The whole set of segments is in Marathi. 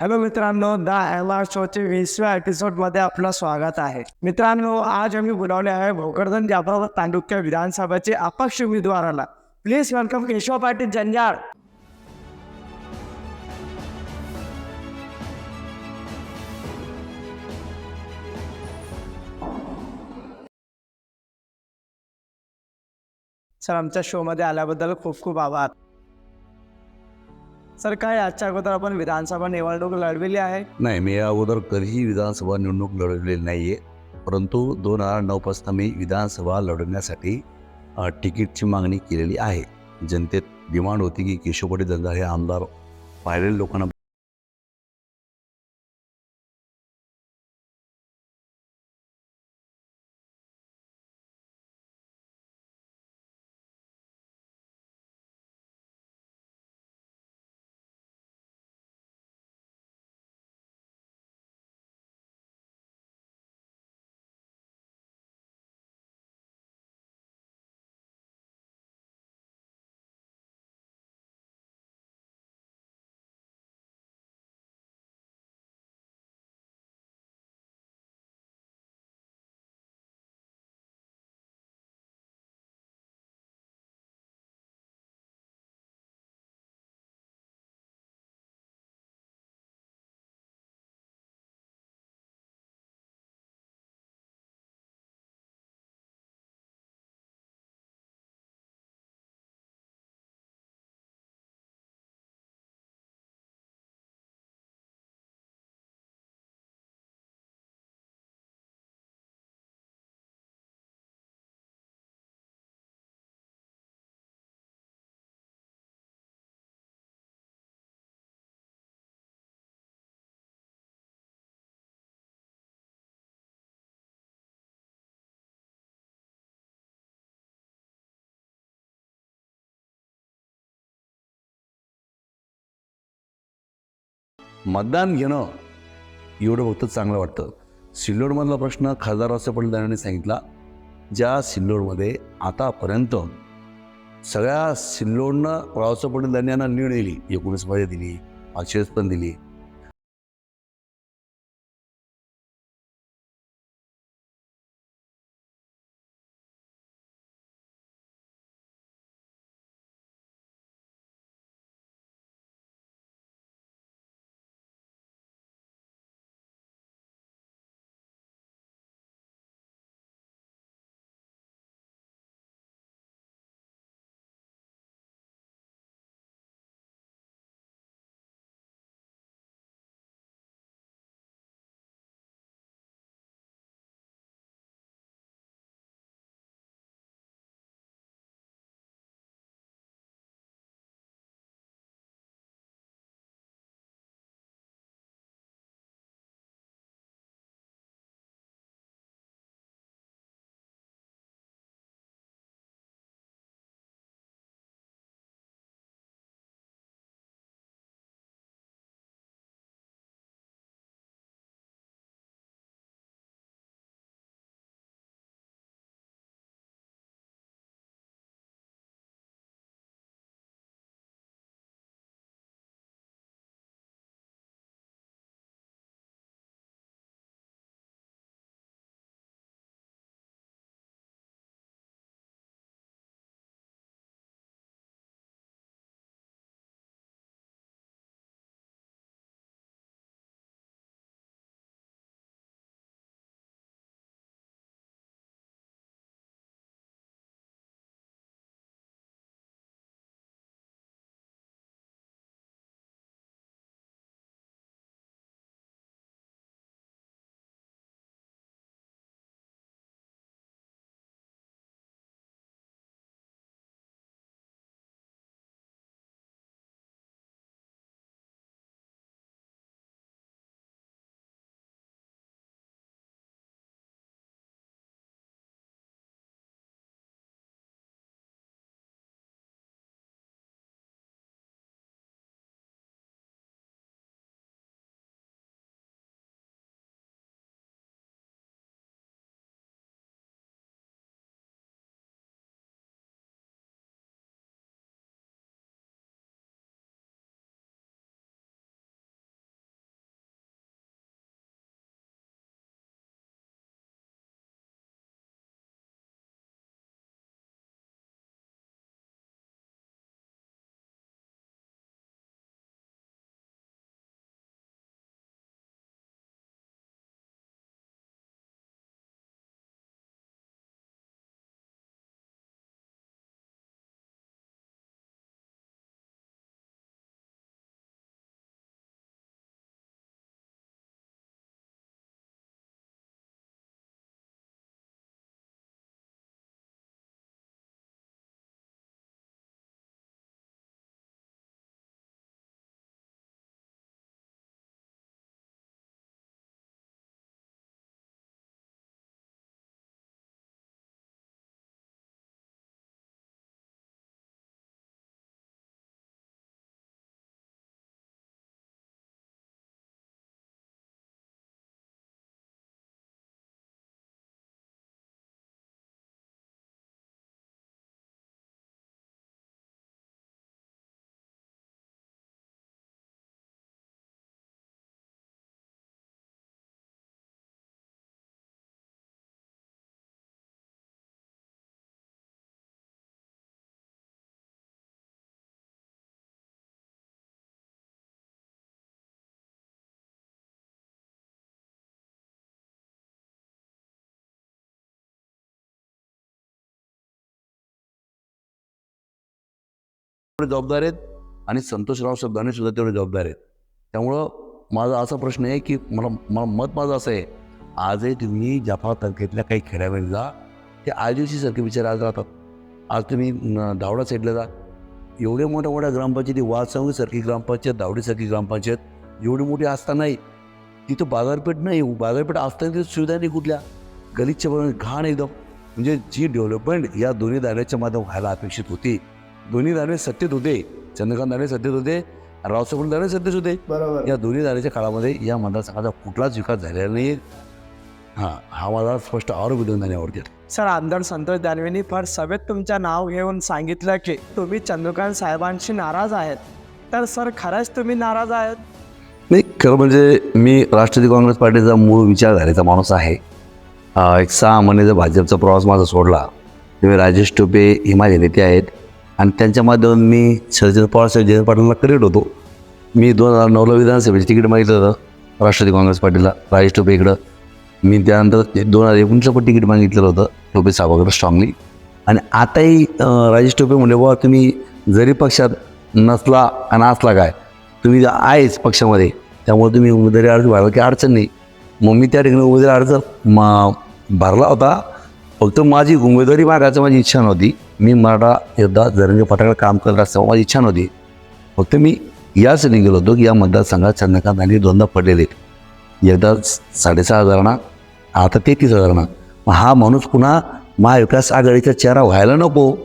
हॅलो मित्रांनो द एम शोचे वीसव्या एपिसोडमध्ये आपलं स्वागत आहे. मित्रांनो आज आम्ही बोलावले आहे भोकरदन जाफराबाद तांडुक्य विधानसभेचे अपक्ष उमेदवाराला. Please welcome Keshav Patil Janjal. Sir आमच्या शोमध्ये आल्याबद्दल खूप खूप आभार. सर काय आजच्या अगोदर आपण विधानसभा निवडणूक लढविली आहे. नाही मी या अगोदर कधीही विधानसभा निवडणूक लढवलेली नाही आहे परंतु दोन हजार नऊपासून मी विधानसभा लढवण्यासाठी तिकीटची मागणी केलेली आहे. जनतेत डिमांड होती की केशवपटी पाटील दंदा हे आमदार पाहिलेल्या लोकांना मतदान घेणं एवढं फक्त चांगलं वाटतं. सिल्लोडमधला प्रश्न खासदार रावसाहेब पाटील सांगितला ज्या सिल्लोडमध्ये आतापर्यंत सगळ्या सिल्लोडनं रावसाहेब पाटील दानवे यांना लीड दिली एकोणीसमध्ये दिली पाचशेच पण दिली. जबाबदार आहेत आणि संतोषराव शब्दाने सुद्धा तेवढे जबाबदार आहेत. त्यामुळं माझा असा प्रश्न आहे की मला मला मत माझं असं आहे आजही तुम्ही जाफा तालुक्यातल्या काही खेड्यामध्ये जा ते आदिवासी सारखे विचार आज राहतात. आज तुम्ही धावडा साईडला जा. एवढ्या मोठ्या मोठ्या ग्रामपंचायती वाळसावंगीसारखी ग्रामपंचायत धावडीसारखी ग्रामपंचायत एवढी मोठी असतानाही तिथं बाजारपेठ नाही बाजारपेठ असताना तिथं सुविधा नाही कुठल्या. गलिच्छ घाण एकदम. म्हणजे जी डेव्हलपमेंट या दोन्ही दायऱ्याच्या माध्यम व्हायला अपेक्षित होती दोन्ही दाणे सत्तेत होते चंद्रकांत दाणे सत्तेत होते रावसाहेब दाणे सत्तेत होते बरोबर. या दोन्ही दाण्याच्या काळामध्ये या मतदारसंघाचा कुठलाच विकास झालेला नाही हां हा माझा स्पष्ट आरोप विधान दाण्यावरती आहे. सर आमदार संतोष दानवेंनी फार सभेत तुमचं नाव घेऊन सांगितलं की तुम्ही चंद्रकांत साहेबांशी नाराज आहेत. तर सर खरंच तुम्ही नाराज आहेत? नाही खरं म्हणजे मी राष्ट्रवादी काँग्रेस पार्टीचा मूळ विचारधारेचा माणूस आहे. एक सहा महिन्याचा भाजपचा प्रवास माझा सोडला तेव्हा राजेश टोपे हे माझे नेते आहेत. आणि त्यांच्या माध्यमातून मी शरद पवार साहेब जयंत पाटीलला करेक्ट होतो. मी दोन हजार नऊला विधानसभेचे तिकीट मागितलं होतं राष्ट्रवादी काँग्रेस पार्टीला राजेश टोपे इकडं. मी त्यानंतर ते दोन हजार एकोणीसला पण तिकीट मागितलेलं होतं टोपे साहेबाकडं स्ट्रॉंगली आणि आताही राजेश टोपे म्हणले बाबा तुम्ही जरी पक्षात नसला आणि असला काय तुम्ही आहेच पक्षामध्ये. त्यामुळे तुम्ही उमेदवारी अर्ज भरला की अडचण नाही. मग मी त्या ठिकाणी उमेदवारी अर्ज मा भरला होता. फक्त माझी उमेदवारी मागायचं माझी इच्छा नव्हती. मी मराठा योद्धा जरंगी फटाकडे काम करत असताना माझी इच्छा नव्हती. फक्त मी यासाठी गेलो होतो की या मतदारसंघात चंद्रकांत आणि दोनदा पडलेले एकदा साडेसहा हजारांना आता तेहतीस हजारांना. मग हा माणूस पुन्हा महाविकास आघाडीचा चेहरा व्हायला नको.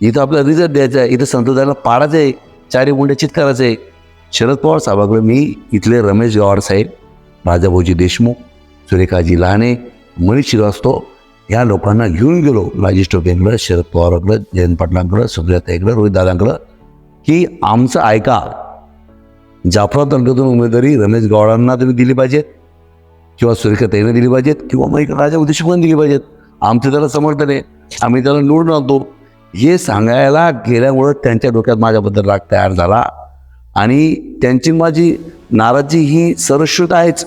इथं आपल्याला रिझल्ट द्यायचा आहे. इथं संतोषाला पाडायचं आहे. चारी मुंडे चितकारायचं आहे. शरद पवार साहेबाकडे मी इथले रमेश गवार साहेब राजाभाऊजी देशमुख सुरेखाजी लहाने मनीष श्रीवास्तव ह्या लोकांना घेऊन गेलो. राजेश टोपेंकडं शरद पवारांकडं जयंत पाटलांकडं सुप्रियाताईकडं रोहितदादांकडं की आमचं ऐका. जाफरा तालुक्यातून उमेदवारी रमेश गवाडांना तुम्ही दिली पाहिजेत किंवा सुरेखाताईने दिली पाहिजेत किंवा मग इकडं राजा देशमुखांनी दिली पाहिजेत. आमचं त्याला समर्थन आहे. आम्ही त्याला निवडून आणतो हे सांगायला गेल्यामुळं त्यांच्या डोक्यात माझ्याबद्दल राग तयार झाला. आणि त्यांची माझी नाराजी ही सरश्रुत आहेच.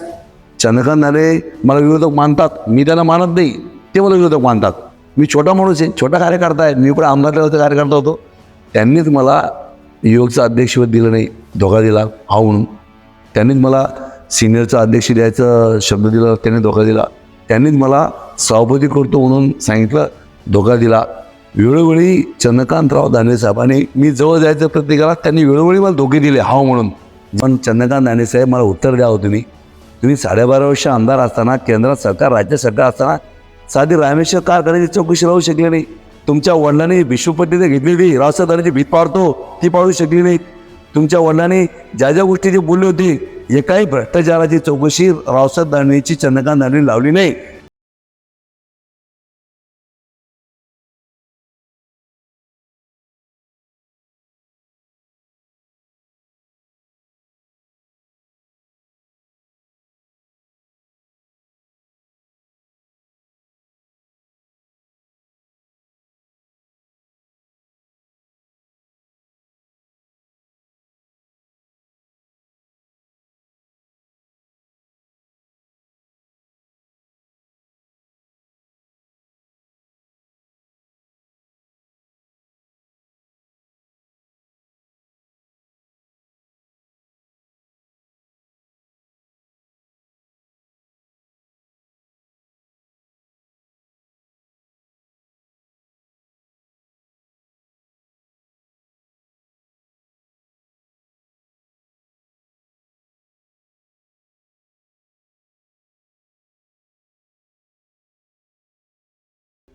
चंद्रकांत नारे मला विरोधक मानतात. मी त्यांना मानत नाही. ते मला विरोधक मानतात मी छोटा माणूस आहे छोटा कार्यकर्ता आहे. मी पण आमदार कार्यकर्ता होतो. त्यांनीच मला युवकचं अध्यक्षपद दिलं नाही धोका दिला हा म्हणून. त्यांनीच मला सिनियरचं अध्यक्ष द्यायचं शब्द दिला त्यांनी धोका दिला. त्यांनीच मला सभापती करतो म्हणून सांगितलं धोका दिला. वेळोवेळी चंद्रकांतराव दानवे साहेबांनी मी जवळ जायचं प्रत्येकाला त्यांनी वेळोवेळी मला धोके दिले हाव म्हणून. पण चंद्रकांत दानवे साहेब मला उत्तर द्यावं हो तुम्ही. तुम्ही साडेबारा वर्ष आमदार असताना केंद्रात सरकार राज्य सरकार असताना साधी रामेश्वर कारखान्याची चौकशी राहू शकली नाही. तुमच्या वडिलांनी विश्वपट्टी घेतलेली रावसाहेबांची भीत पाडतो ती पाडू शकली नाही तुमच्या वडिलांनी ज्या ज्या गोष्टी जे बोलली होती एकाही भ्रष्टाचाराची चौकशी रावसाहेब दानवेची चंद्रकांत दानवे लावली नाही.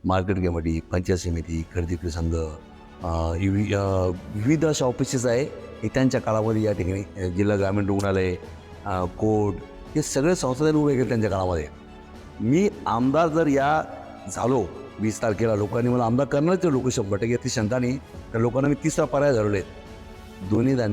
मार्केट कमिटी पंचायत समिती खरेदी विक्री संघ विविध अशा ऑफिसेस आहे. हे त्यांच्या काळामध्ये या ठिकाणी जिल्हा ग्रामीण रुग्णालय कोर्ट हे सगळे संस्था उभे केले त्यांच्या काळामध्ये. मी आमदार जर या झालो वीस तारखेला लोकांनी मला आमदार करणारच लोक शंभर टक्के. ती शंका नाही तर लोकांना मी तिसरा पर्याय धरवले दोन्ही दान